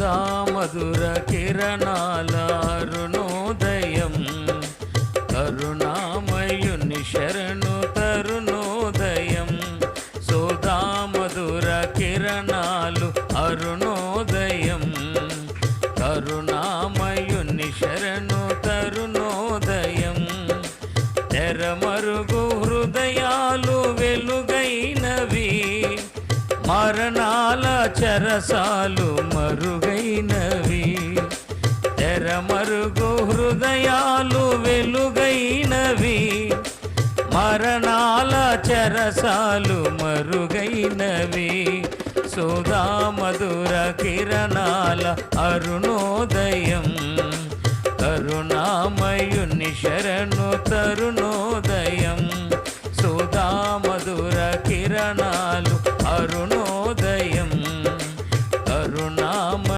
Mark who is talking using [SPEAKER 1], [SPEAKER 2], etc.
[SPEAKER 1] సుధా మధుర కిరణాల అరుణోదయం కరుణామయుని శరణు తరుణోదయం సోదా మధుర కిరణాలు అరుణోదయం కరుణామయుని శరణు తరుణోదయం తెరమరుగు హృదయాలు వెలు మరణాల చరసాలు మరుగైనవి. తెరమరుగు హృదయాలు వెలుగైనవి. మరణాల చరసాలు మరుగైనవి. సుధా మధుర కిరణాల అరుణోదయం. కరుణామయుని శరణు తరుణోదయం. సుధా మధుర కిరణాల